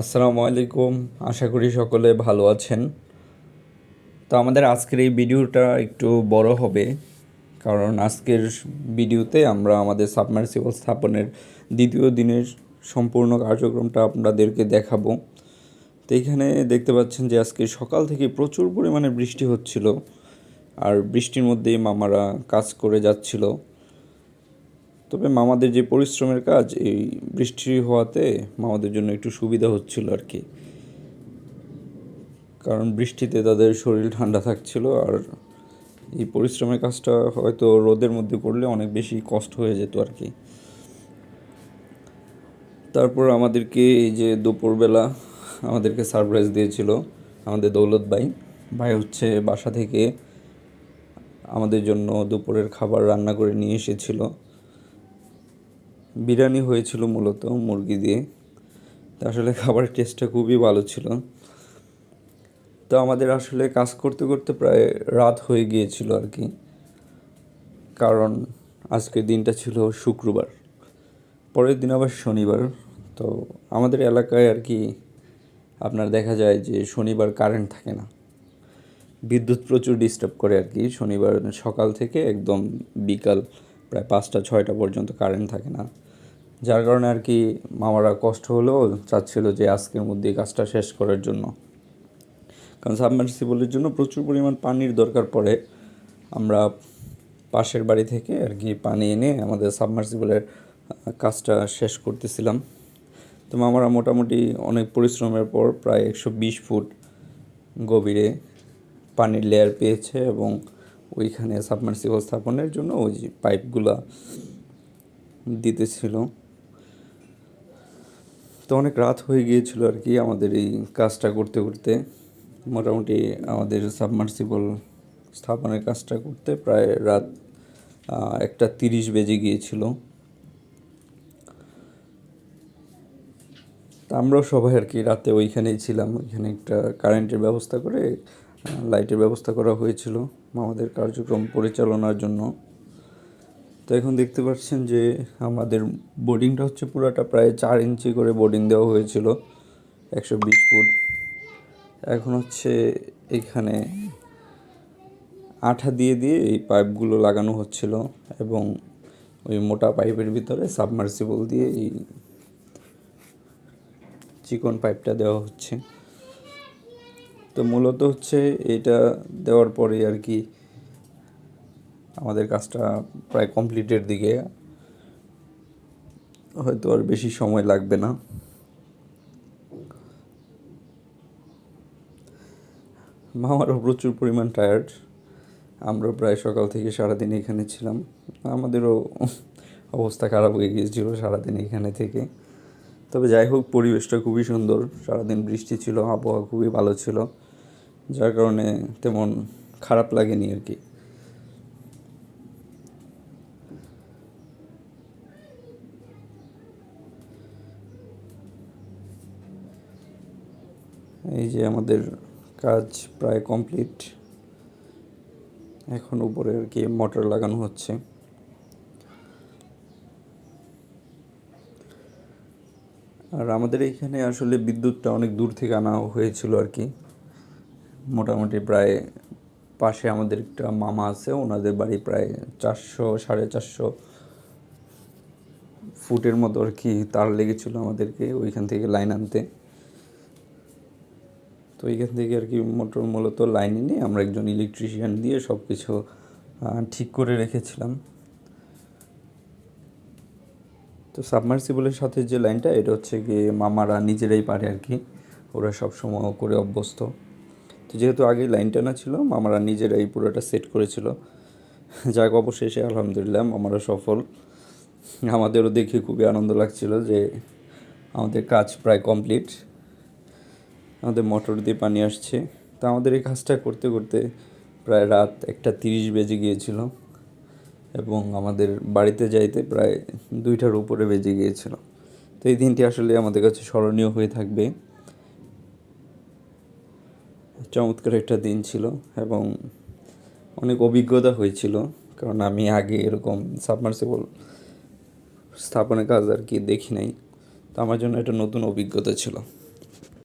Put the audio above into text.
আসসালামু আলাইকুম। আশা করি সকলে ভালো আছেন। তো আমাদের আজকের এই ভিডিওটা একটু বড় হবে, কারণ আজকের ভিডিওতে আমরা আমাদের সাবমার্সিবল স্থাপনের দ্বিতীয় দিনের সম্পূর্ণ কার্যক্রমটা আপনাদেরকে দেখাবো। তো এখানে দেখতে পাচ্ছেন যে আজকে সকাল থেকে প্রচুর পরিমাণে বৃষ্টি হচ্ছিল, আর বৃষ্টির মধ্যেই মামারা কাজ করে যাচ্ছিল। তবে মামাদের যে পরিশ্রমের কাজ, এই বৃষ্টি হওয়াতে মামাদের জন্য একটু সুবিধা হচ্ছিল আর কি। কারণ বৃষ্টিতে তাদের শরীর ঠান্ডা থাকছিল আর এই পরিশ্রমের কাজটা হয়তো রোদের মধ্যে করলে অনেক বেশি কষ্ট হয়ে যেত আর কি। তারপর আমাদেরকে এই যে দুপুরবেলা আমাদেরকে সারপ্রাইজ দিয়েছিল আমাদের দৌলত ভাই। ভাই হচ্ছে বাসা থেকে আমাদের জন্য দুপুরের খাবার রান্না করে নিয়ে এসেছিল। বিরিয়ানি হয়েছিল মূলত মুরগি দিয়ে। তো আসলে খাবারের টেস্টটা খুবই ভালো ছিল। তো আমাদের আসলে কাজ করতে করতে প্রায় রাত হয়ে গিয়েছিল আর কি। কারণ আজকের দিনটা ছিল শুক্রবার। পরের দিন আবার শনিবার। তো আমাদের এলাকায় আর কি আপনার দেখা যায় যে শনিবার কারেন্ট থাকে না। বিদ্যুৎ প্রচুর ডিস্টার্ব করে আর কি। শনিবার সকাল থেকে একদম বিকাল প্রায় পাঁচটা, ছয়টা পর্যন্ত কারেন্ট থাকে না। যার কারণে আর কি মামারা কষ্ট হলেও চাচ্ছিল যে আজকের মধ্যে কাজটা শেষ করার জন্য। কারণ সাবমার্সিবলের জন্য প্রচুর পরিমাণ পানির দরকার পড়ে। আমরা পাশের বাড়ি থেকে আর কি পানি এনে আমাদের সাবমার্সিবলের কাজটা শেষ করতেছিলাম। তো মামারা মোটামুটি অনেক পরিশ্রমের পর প্রায় একশো বিশ ফুট গভীরে পানির লেয়ার পেয়েছে এবং ওইখানে সাবমার্সিবল স্থাপনের জন্য ওই যে পাইপগুলা দিতেছিল। তো অনেক রাত হয়ে গিয়েছিল আর কি আমাদের এই কাজটা করতে করতে। মোটামুটি আমাদের সাবমার্সিবল স্থাপনের কাজটা করতে প্রায় রাত একটা তিরিশ বেজে গিয়েছিল। তা আমরাও সবাই আর কি রাতে ওইখানেই ছিলাম, ওইখানে একটা কারেন্টের ব্যবস্থা করে লাইটের ব্যবস্থা করা হয়েছিল আমাদের কার্যক্রম পরিচালনার জন্য। তো এখন দেখতে পাচ্ছেন যে আমাদের বোর্ডিংটা হচ্ছে পুরোটা প্রায় চার ইঞ্চি করে বোর্ডিং দেওয়া হয়েছিল, একশো বিশ ফুট। এখন হচ্ছে এখানে আঠা দিয়ে দিয়ে এই পাইপগুলো লাগানো হচ্ছিল এবং ওই মোটা পাইপের ভিতরে সাবমার্সিবল দিয়ে এই চিকন পাইপটা দেওয়া হচ্ছে। তো মূলত হচ্ছে এটা দেওয়ার পরে আর কি আমাদের কাজটা প্রায় কমপ্লিটের দিকে। হয়তো আর বেশি সময় লাগবে না। মামারও প্রচুর পরিমাণ টায়ার্ড আমরা প্রায় সকাল থেকে সারাদিন এখানে ছিলাম। আমাদেরও অবস্থা খারাপ হয়ে গিয়েছিল সারাদিন এখানে থেকে। তবে যাই হোক, পরিবেশটা খুবই সুন্দর। সারাদিন বৃষ্টি ছিল, আবহাওয়া খুবই ভালো ছিল। যার কারণে তেমন খারাপ লাগেনি আর কি। এই যে আমাদের কাজ প্রায় কমপ্লিট। এখন উপরে আর কি মোটর লাগানো হচ্ছে। আর আমাদের এইখানে আসলে বিদ্যুৎটা অনেক দূর থেকে আনা হয়েছিল আর কি। মোটামুটি প্রায় পাশে আমাদের একটা মামা আছে, ওনাদের বাড়ি প্রায় চারশো, সাড়ে চারশো ফুটের মতো আর কি তার লেগেছিলো আমাদেরকে ওইখান থেকে লাইন আনতে। তো এইখান থেকে আর কি মোটর মূলত লাইন এনে আমরা একজন ইলেকট্রিশিয়ান দিয়ে সব কিছু ঠিক করে রেখেছিলাম। তো সাবমার্সিবলের সাথে যে লাইনটা এটা হচ্ছে গিয়ে মামারা নিজেরাই পারে আর কি। ওরা সব সময় করে অভ্যস্ত। তো যেহেতু আগে লাইনটা না ছিল, মামারা নিজেরাই পুরোটা সেট করেছিল। যাক, অবশেষে আলহামদুলিল্লাহ মামারা সফল। আমাদেরও দেখে খুবই আনন্দ লাগছিল যে আমাদের কাজ প্রায় কমপ্লিট আমাদের মোটর দিয়ে পানি আসছে। তা আমাদের এই কাজটা করতে করতে প্রায় রাত একটা তিরিশ বেজে গিয়েছিল এবং আমাদের বাড়িতে যাইতে প্রায় দুইটার উপরে বেজে গিয়েছিল। তো এই দিনটি আসলে আমাদের কাছে স্মরণীয় হয়ে থাকবে। চমৎকার একটা দিন ছিল এবং অনেক অভিজ্ঞতা হয়েছিল, কারণ আমি আগে এরকম সাবমার্সিবল স্থাপনের কাজ আর কি দেখি নাই। তো আমার জন্য একটা নতুন অভিজ্ঞতা ছিল।